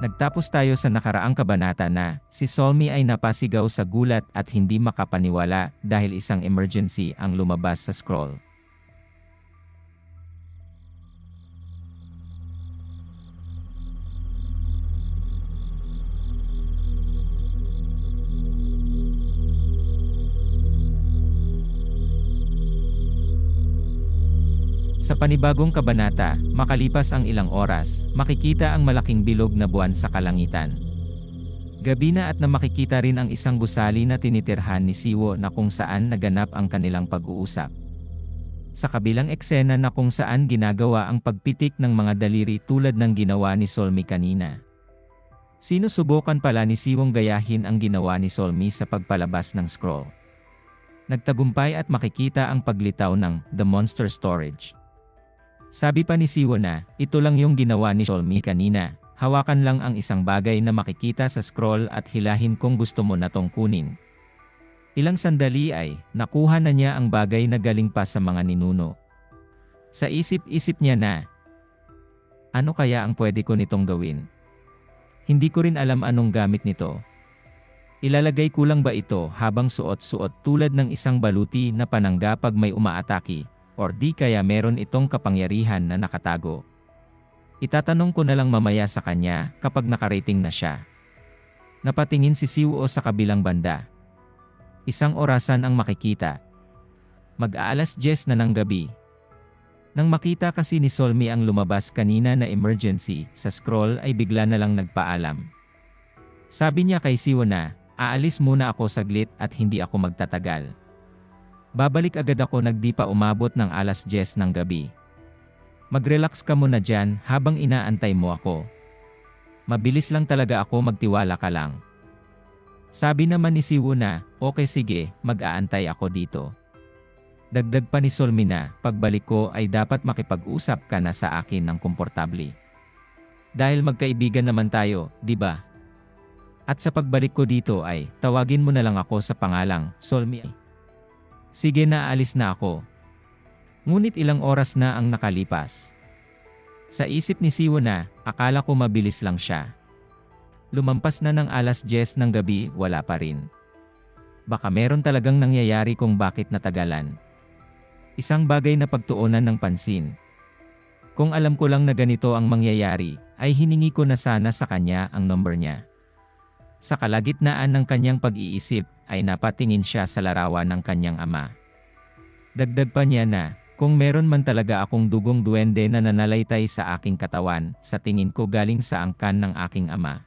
Nagtapos tayo sa nakaraang kabanata na si Solmi ay napasigaw sa gulat at hindi makapaniwala dahil isang emergency ang lumabas sa scroll. Sa panibagong kabanata, makalipas ang ilang oras, makikita ang malaking bilog na buwan sa kalangitan. Gabi na at na makikita rin ang isang gusali na tinitirhan ni Siwo na kung saan naganap ang kanilang pag-uusap. Sa kabilang eksena na kung saan ginagawa ang pagpitik ng mga daliri tulad ng ginawa ni Solmi kanina. Sinusubukan pala ni Siwong gayahin ang ginawa ni Solmi sa pagpalabas ng scroll. Nagtagumpay at makikita ang paglitaw ng The Monster Storage. Sabi pa ni Siwo na, ito lang yung ginawa ni Solmi kanina. Hawakan lang ang isang bagay na makikita sa scroll at hilahin kung gusto mo na tong kunin. Ilang sandali ay, nakuha na niya ang bagay na galing pa sa mga ninuno. Sa isip-isip niya na, ano kaya ang pwede ko nitong gawin? Hindi ko rin alam anong gamit nito. Ilalagay ko lang ba ito habang suot-suot tulad ng isang baluti na panangga pag may umaataki, or di kaya meron itong kapangyarihan na nakatago. Itatanong ko na lang mamaya sa kanya kapag nakarating na siya. Napatingin si Siwo sa kabilang banda. Isang orasan ang makikita. Mag-aalas 10 na ng gabi. Nang makita kasi ni Solmi ang lumabas kanina na emergency sa scroll ay bigla na lang nagpaalam. Sabi niya kay Siwo na, aalis muna ako saglit at hindi ako magtatagal. Babalik agad ako nagdi pa umabot ng alas 10 ng gabi. Mag-relax ka muna dyan habang inaantay mo ako. Mabilis lang talaga ako magtiwala ka lang. Sabi naman ni Siwo na, okay sige, mag-aantay ako dito. Dagdag pa ni Solmi na, pagbalik ko ay dapat makipag-usap ka na sa akin ng komportable. Dahil magkaibigan naman tayo, di ba? At sa pagbalik ko dito ay, tawagin mo na lang ako sa pangalang, Solmi. Sige na alis na ako, Ngunit ilang oras na ang nakalipas. Sa isip ni Siwo na, akala ko mabilis lang siya. Lumampas na ng alas 10 ng gabi, wala pa rin. Baka meron talagang nangyayari kung bakit natagalan. Isang bagay na pagtuunan ng pansin. Kung alam ko lang na ganito ang mangyayari, ay hiningi ko na sana sa kanya ang number niya. Sa kalagitnaan ng kanyang pag-iisip, ay napatingin siya sa larawan ng kanyang ama. Dagdag pa niya na, kung meron man talaga akong dugong duwende na nanalaitay sa aking katawan, sa tingin ko galing sa angkan ng aking ama.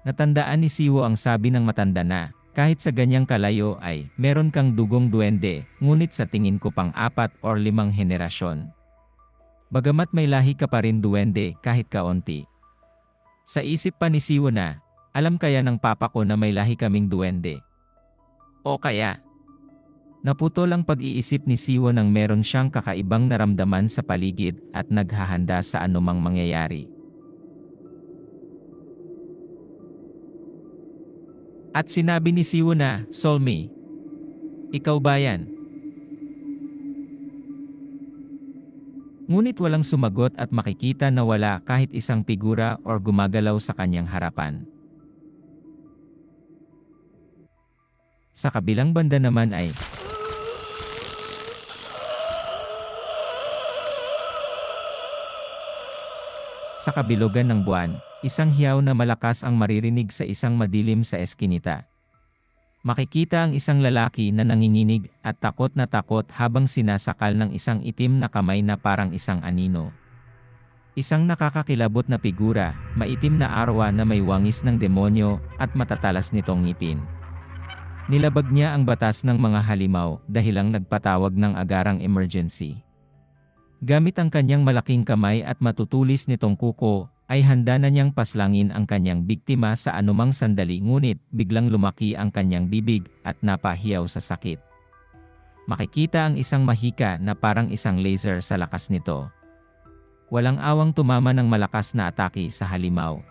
Natandaan ni Siwo ang sabi ng matanda na, kahit sa ganyang kalayo ay, meron kang dugong duwende, ngunit sa tingin ko pang apat or limang henerasyon. Bagamat may lahi ka pa rin duwende kahit kaunti. Sa isip pa ni Siwo na, alam kaya ng papa ko na may lahi kaming duwende. O kaya, Naputol ang pag-iisip ni Siwo nang meron siyang kakaibang naramdaman sa paligid at naghahanda sa anumang mangyayari. At sinabi ni Siwo na, Solmi, ikaw ba yan? Ngunit walang sumagot at makikita na wala kahit isang figura or gumagalaw sa kanyang harapan. Sa kabilang banda naman ay Sa kabilugan ng buwan, isang hiyaw na malakas ang maririnig sa isang madilim sa eskinita. Makikita ang isang lalaki na nanginginig at takot na takot habang sinasakal ng isang itim na kamay na parang isang anino. Isang nakakakilabot na figura, maitim na arwa na may wangis ng demonyo at matatalas nitong ngipin. Nilabag niya ang batas ng mga halimaw dahilang nagpatawag ng agarang emergency. Gamit ang kanyang malaking kamay at matutulis nitong kuko, ay handa na niyang paslangin ang kanyang biktima sa anumang sandali ngunit biglang lumaki ang kanyang bibig at napahiyaw sa sakit. Makikita ang isang mahika na parang isang laser sa lakas nito. Walang awang tumama ng malakas na atake sa halimaw.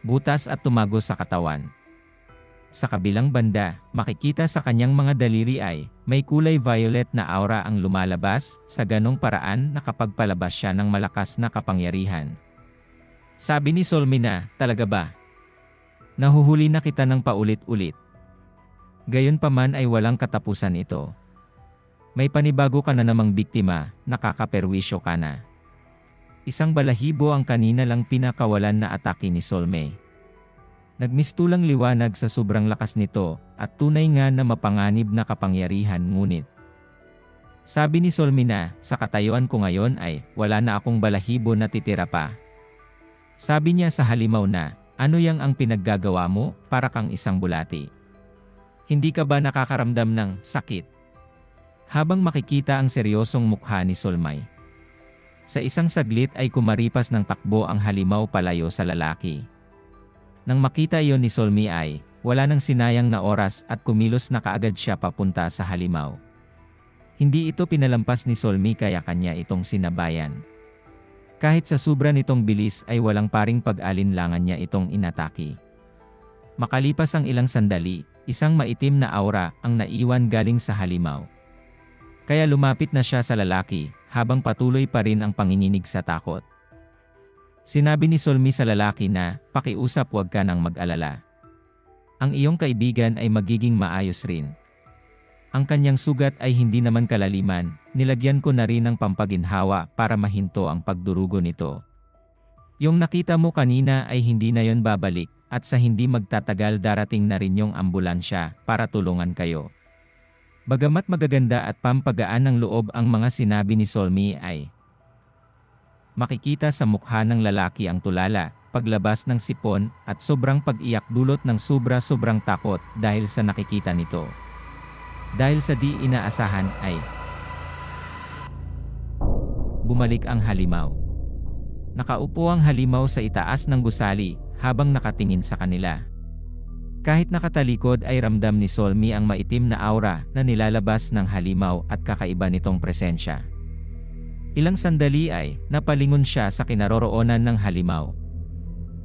Butas at tumago sa katawan. Sa kabilang banda, makikita sa kanyang mga daliri ay, may kulay violet na aura ang lumalabas, sa ganong paraan nakapagpalabas siya ng malakas na kapangyarihan. Sabi ni Solmina, talaga ba? Nahuhuli na kita ng paulit-ulit. Gayon pa man ay walang katapusan ito. May panibago ka na namang biktima, nakakaperwisyo ka na. Isang balahibo ang kanina lang pinakawalan na atake ni Solme. Nagmistulang liwanag sa sobrang lakas nito at tunay nga na mapanganib na kapangyarihan ngunit. Sabi ni Solmina, sa katayuan ko ngayon ay wala na akong balahibo na titira pa. Sabi niya sa halimaw na, ano yang ang pinaggagawa mo para kang isang bulati? Hindi ka ba nakakaramdam ng sakit? Habang makikita ang seryosong mukha ni Solmay. Sa isang saglit ay kumaripas ng takbo ang halimaw palayo sa lalaki. Nang makita iyon ni Solmi ay, wala nang sinayang na oras at kumilos na kaagad siya papunta sa halimaw. Hindi ito pinalampas ni Solmi kaya kanya itong sinabayan. Kahit sa sobra nitong bilis ay walang paring pag-alinlangan niya itong inatake. Makalipas ang ilang sandali, isang maitim na aura ang naiwan galing sa halimaw. Kaya lumapit na siya sa lalaki, habang patuloy pa rin ang panginginig sa takot. Sinabi ni Solmi sa lalaki na, pakiusap huwag ka nang mag-alala. Ang iyong kaibigan ay magiging maayos rin. Ang kanyang sugat ay hindi naman kalaliman, nilagyan ko na rin ng pampaginhawa para mahinto ang pagdurugo nito. Yung nakita mo kanina ay hindi na yon babalik, at sa hindi magtatagal darating na rin yung ambulansya para tulungan kayo. Bagamat magaganda at pampagaan ng loob ang mga sinabi ni Solmi ay, makikita sa mukha ng lalaki ang tulala, paglabas ng sipon, at sobrang pag-iyak dulot ng sobra-sobrang takot dahil sa nakikita nito. Dahil sa di inaasahan ay bumalik ang halimaw. Nakaupo ang halimaw sa itaas ng gusali habang nakatingin sa kanila. Kahit nakatalikod ay ramdam ni Solmi ang maitim na aura na nilalabas ng halimaw at kakaiba nitong presensya. Ilang sandali ay napalingon siya sa kinaroroonan ng halimaw.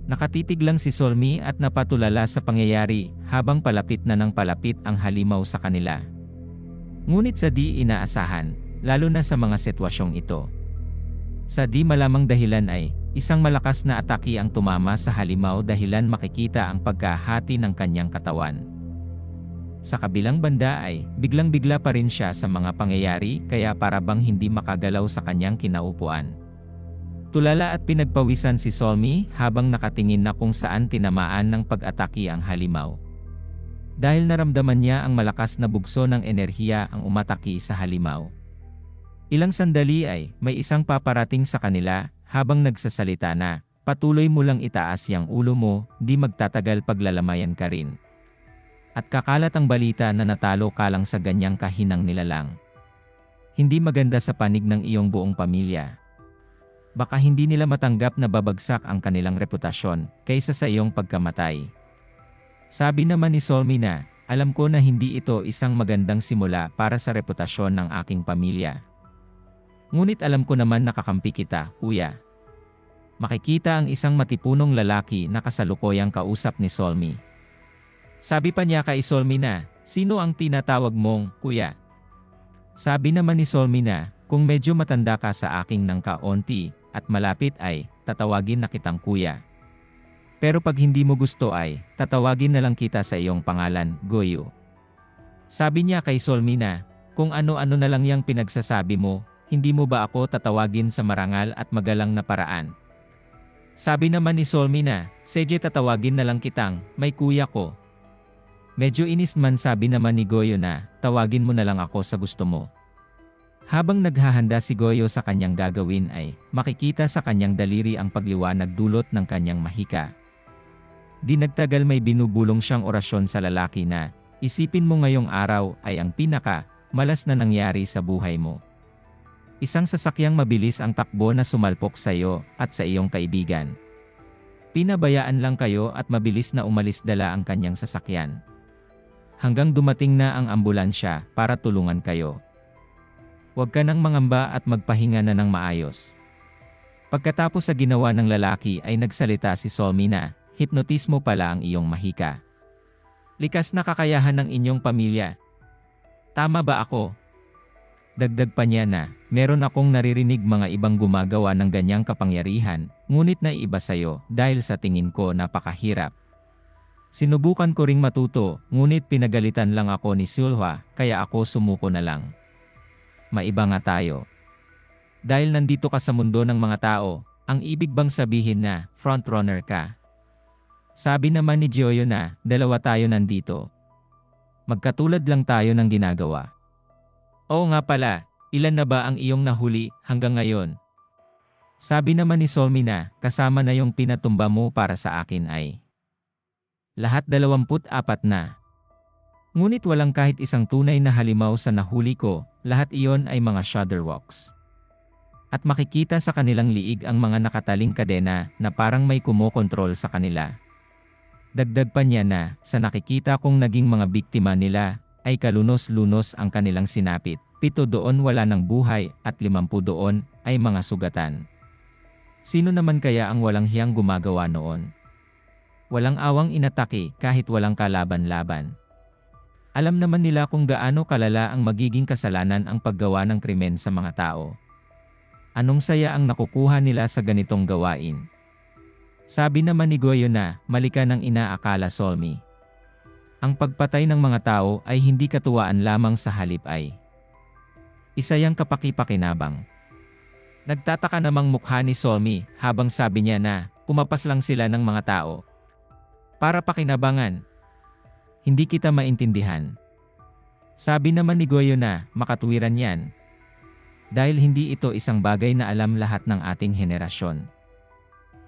Nakatitig lang si Solmi at napatulala sa pangyayari habang palapit na ng palapit ang halimaw sa kanila. Ngunit sa di inaasahan, lalo na sa mga sitwasyong ito. Sa di malamang dahilan ay, isang malakas na atake ang tumama sa halimaw dahilan makikita ang pagkahati ng kanyang katawan. Sa kabilang banda ay, biglang-bigla pa rin siya sa mga pangyayari kaya para bang hindi makagalaw sa kanyang kinaupuan. Tulala at pinagpawisan si Solmi habang nakatingin na kung saan tinamaan ng pag-atake ang halimaw. Dahil naramdaman niya ang malakas na bugso ng enerhiya ang umataki sa halimaw. Ilang sandali ay may isang paparating sa kanila habang nagsasalita na, patuloy mo lang itaas yang ulo mo, di magtatagal paglalamayan ka rin. At kakalat ang balita na natalo ka lang sa ganyang kahinang nilalang. Hindi maganda sa panig ng iyong buong pamilya. Baka hindi nila matanggap na babagsak ang kanilang reputasyon kaysa sa iyong pagkamatay. Sabi naman ni Solmi na, alam ko na hindi ito isang magandang simula para sa reputasyon ng aking pamilya. Ngunit alam ko naman nakakampi kita, kuya. Makikita ang isang matipunong lalaki na kasalukuyang kausap ni Solmi. Sabi pa niya kay Solmi na, sino ang tinatawag mong kuya? Sabi naman ni Solmi na, kung medyo matanda ka sa aking ng kaonti at malapit ay, tatawagin na kitang kuya. Pero pag hindi mo gusto ay, tatawagin na lang kita sa iyong pangalan, Goyo. Sabi niya kay Solmi na, kung ano-ano na lang yung pinagsasabi mo, hindi mo ba ako tatawagin sa marangal at magalang na paraan? Sabi naman ni Solmi na, sige tatawagin na lang kitang, may kuya ko, Medyo inis man sabi naman ni Goyo na, tawagin mo na lang ako sa gusto mo. Habang naghahanda si Goyo sa kanyang gagawin ay, makikita sa kanyang daliri ang pagliwanag dulot ng kanyang mahika. Di nagtagal may binubulong siyang orasyon sa lalaki na, isipin mo ngayong araw ay ang pinaka, malas na nangyari sa buhay mo. Isang sasakyang mabilis ang takbo na sumalpok sa iyo at sa iyong kaibigan. Pinabayaan lang kayo at mabilis na umalis dala ang kanyang sasakyan hanggang dumating na ang ambulansya para tulungan kayo. Huwag ka nang mangamba at magpahinga na ng maayos. Pagkatapos sa ginawa ng lalaki ay nagsalita si Solmi na, hipnotismo pala ang iyong mahika. Likas na kakayahan ng inyong pamilya. Tama ba ako? Dagdag pa niya na, meron akong naririnig mga ibang gumagawa ng ganyang kapangyarihan, ngunit naiiba sa'yo dahil sa tingin ko napakahirap. Sinubukan ko ring matuto, ngunit pinagalitan lang ako ni Sulwa, kaya ako sumuko na lang. Maiba nga tayo. Dahil nandito ka sa mundo ng mga tao, ang ibig bang sabihin na frontrunner ka? Sabi naman ni Joyo na, dalawa tayo nandito. Magkatulad lang tayo ng ginagawa. Oo nga pala, ilan na ba ang iyong nahuli hanggang ngayon? Sabi naman ni Solmi na, kasama na yung pinatumba mo para sa akin ay. Lahat 24 na. Ngunit walang kahit isang tunay na halimaw sa nahuli ko, lahat iyon ay mga shudderwalks. At makikita sa kanilang liig ang mga nakataling kadena na parang may kumokontrol sa kanila. Dagdag pa niya na, sa nakikita kong naging mga biktima nila, ay kalunos-lunos ang kanilang sinapit. Pito doon wala ng buhay at limampu doon ay mga sugatan. Sino naman kaya ang walang hiyang gumagawa noon? Walang awang inatake kahit walang kalaban-laban. Alam naman nila kung gaano kalala ang magiging kasalanan ang paggawa ng krimen sa mga tao. Anong saya ang nakukuha nila sa ganitong gawain? Sabi naman ni Goyo na, malika ng inaakala Solmi. Ang pagpatay ng mga tao ay hindi katuwaan lamang sa halip ay. Isa yang kapaki-pakinabang. Nagtataka namang mukha ni Solmi habang sabi niya na, pumapas lang sila ng mga tao. Para pakinabangan. Hindi kita maintindihan. Sabi naman ni Goyo na, makatwiran yan. Dahil hindi ito isang bagay na alam lahat ng ating henerasyon.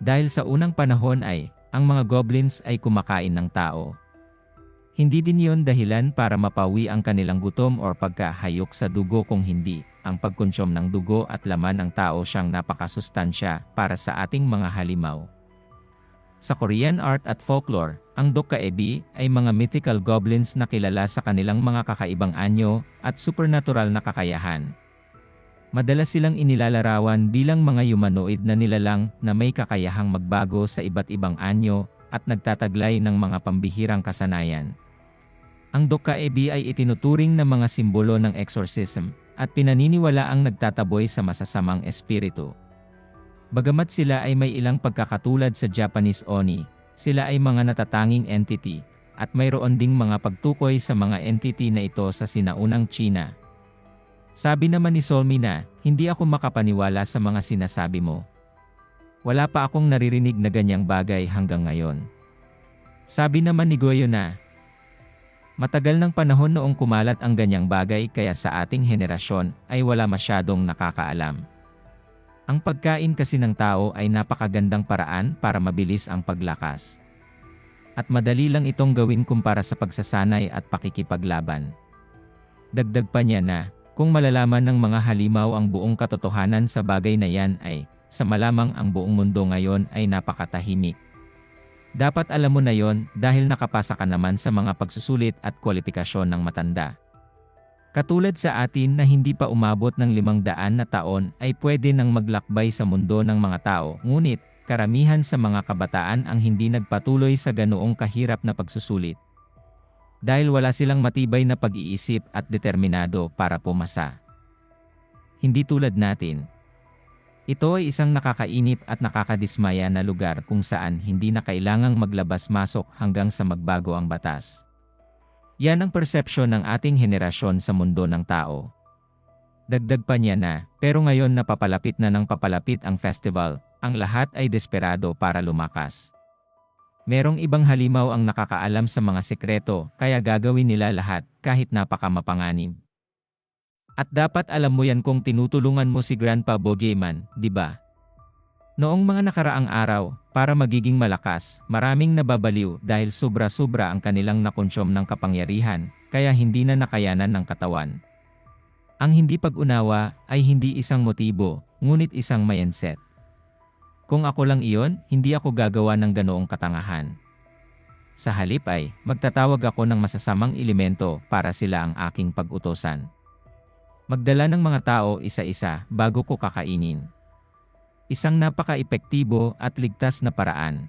Dahil sa unang panahon ay, ang mga goblins ay kumakain ng tao. Hindi din yon dahilan para mapawi ang kanilang gutom or pagkahayok sa dugo kung hindi, ang pagkonsyom ng dugo at laman ng tao siyang napakasustansya para sa ating mga halimaw. Sa Korean art at folklore, ang Dokkaebi ay mga mythical goblins na kilala sa kanilang mga kakaibang anyo at supernatural na kakayahan. Madalas silang inilalarawan bilang mga humanoid na nilalang na may kakayahang magbago sa iba't ibang anyo at nagtataglay ng mga pambihirang kasanayan. Ang Dokkaebi ay itinuturing na mga simbolo ng exorcism at pinaniniwala ang nagtataboy sa masasamang espiritu. Bagamat sila ay may ilang pagkakatulad sa Japanese Oni, sila ay mga natatanging entity, at mayroon ding mga pagtukoy sa mga entity na ito sa sinaunang China, sabi naman ni Solmi na, hindi ako makapaniwala sa mga sinasabi mo. Wala pa akong naririnig na ganyang bagay hanggang ngayon. Sabi naman ni Goyo na, Matagal ng panahon noong kumalat ang ganyang bagay kaya sa ating henerasyon ay wala masyadong nakakaalam. Ang pagkain kasi ng tao ay napakagandang paraan para mabilis ang paglakas. At madali lang itong gawin kumpara sa pagsasanay at pakikipaglaban. Dagdag pa niya na, kung malalaman ng mga halimaw ang buong katotohanan sa bagay na yan ay, sa malamang ang buong mundo ngayon ay napakatahimik. Dapat alam mo na yon dahil nakapasa ka naman sa mga pagsusulit at kwalifikasyon ng matanda. Katulad sa atin na hindi pa umabot ng limang daan na taon ay pwede nang maglakbay sa mundo ng mga tao, ngunit karamihan sa mga kabataan ang hindi nagpatuloy sa ganoong kahirap na pagsusulit dahil wala silang matibay na pag-iisip at determinado para pumasa. Hindi tulad natin. Ito ay isang nakakainip at nakakadismaya na lugar kung saan hindi na kailangang maglabas-masok hanggang sa magbago ang batas. Yan ang persepsyon ng ating henerasyon sa mundo ng tao. Dagdag pa niya na, pero ngayon napapalapit na ng papalapit ang festival, ang lahat ay desperado para lumakas. Merong ibang halimaw ang nakakaalam sa mga sekreto, kaya gagawin nila lahat, kahit napakamapanganib. At dapat alam mo yan kung tinutulungan mo si Grandpa Bogeman, di ba? Noong mga nakaraang araw, para magiging malakas, maraming nababaliw dahil sobra-sobra ang kanilang nakonsyom ng kapangyarihan, kaya hindi na nakayanan ng katawan. Ang hindi pag-unawa ay hindi isang motibo, ngunit isang mindset. Kung ako lang iyon, hindi ako gagawa ng ganoong katangahan. Sa halip ay, magtatawag ako ng masasamang elemento para sila ang aking pag-utosan. Magdala ng mga tao isa-isa bago ko kakainin. Isang napaka-epektibo at ligtas na paraan.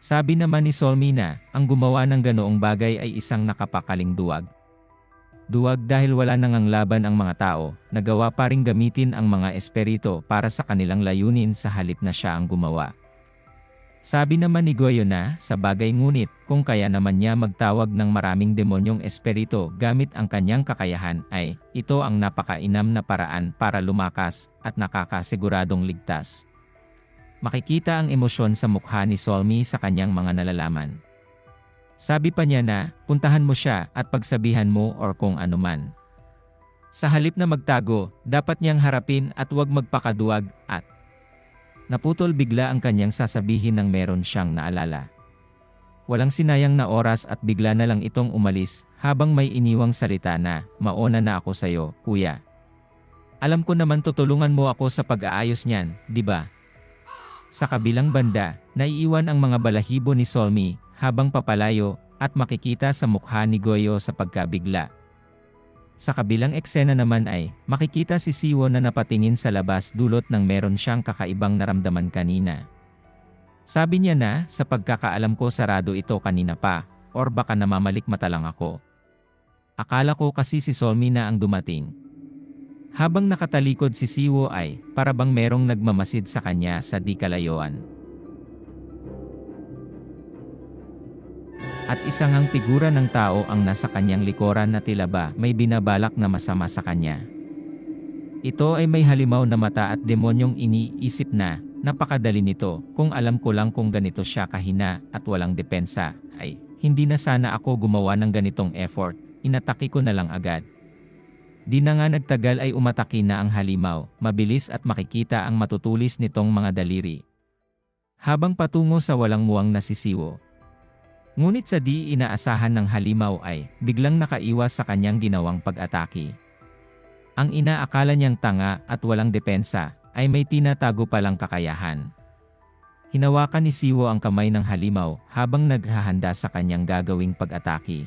Sabi naman ni Solmina, ang gumawa ng ganoong bagay ay isang nakapakaling duwag. Duwag dahil wala nang laban ang mga tao, nagawa pa ring gamitin ang mga espiritu para sa kanilang layunin sa halip na siya ang gumawa. Sabi naman ni Goyo na, sa bagay ngunit, kung kaya naman niya magtawag ng maraming demonyong espiritu gamit ang kanyang kakayahan ay, ito ang napakainam na paraan para lumakas at nakakasiguradong ligtas. Makikita ang emosyon sa mukha ni Solmi sa kanyang mga nalalaman. Sabi pa niya na, puntahan mo siya at pagsabihan mo or kung anuman. Sa halip na magtago, dapat niyang harapin at huwag magpakaduwag at naputol bigla ang kanyang sasabihin ng meron siyang naalala. Walang sinayang na oras at bigla na lang itong umalis habang may iniwang salita na, maona na ako sayo, kuya. Alam ko naman tutulungan mo ako sa pag-aayos niyan, di ba? Sa kabilang banda, naiiwan ang mga balahibo ni Solmi habang papalayo at makikita sa mukha ni Goyo sa pagkabigla. Sa kabilang eksena naman ay, makikita si Siwo na napatingin sa labas dulot ng meron siyang kakaibang naramdaman kanina. Sabi niya na, sa pagkakaalam ko sarado ito kanina pa, or baka namamalik mata lang ako. Akala ko kasi si Solmi na ang dumating. Habang nakatalikod si Siwo ay, para bang merong nagmamasid sa kanya sa di kalayuan. At isang ang figura ng tao ang nasa kanyang likuran na tila ba may binabalak na masama sa kanya. Ito ay may halimaw na mata at demonyong iniisip na, napakadali nito, kung alam ko lang kung ganito siya kahina at walang depensa, ay, hindi na sana ako gumawa ng ganitong effort, inatake ko na lang agad. Di na nga nagtagal ay umatake na ang halimaw, mabilis at makikita ang matutulis nitong mga daliri. Habang patungo sa walang muwang nasisiwo, Ngunit sa di inaasahan ng halimaw ay, biglang nakaiwas sa kanyang ginawang pag-atake. Ang inaakala niyang tanga at walang depensa, ay may tinatago palang kakayahan. Hinawakan ni Siwo ang kamay ng halimaw habang naghahanda sa kanyang gagawing pag-atake.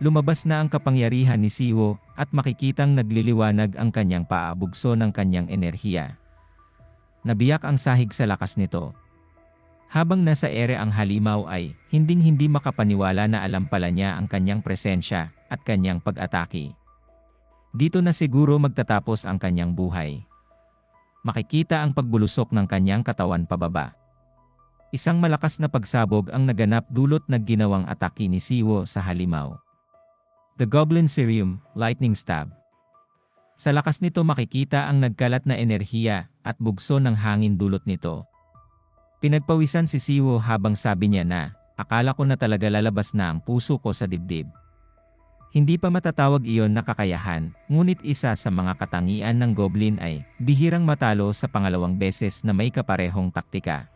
Lumabas na ang kapangyarihan ni Siwo at makikitang nagliliwanag ang kanyang paabugso ng kanyang enerhiya. Nabiyak ang sahig sa lakas nito, habang nasa ere ang halimaw ay, hinding-hindi makapaniwala na alam pala niya ang kanyang presensya at kanyang pag-atake. Dito na siguro magtatapos ang kanyang buhay. Makikita ang pagbulusok ng kanyang katawan pababa. Isang malakas na pagsabog ang naganap dulot ng ginawang atake ni Siwo sa halimaw. The Goblin Serum, Lightning Stab. Sa lakas nito makikita ang nagkalat na enerhiya at bugso ng hangin dulot nito. Pinagpawisan si Siwo habang sabi niya na, akala ko na talaga lalabas na ang puso ko sa dibdib. Hindi pa matatawag iyon na kakayahan, ngunit isa sa mga katangian ng goblin ay, bihirang matalo sa pangalawang beses na may kaparehong taktika.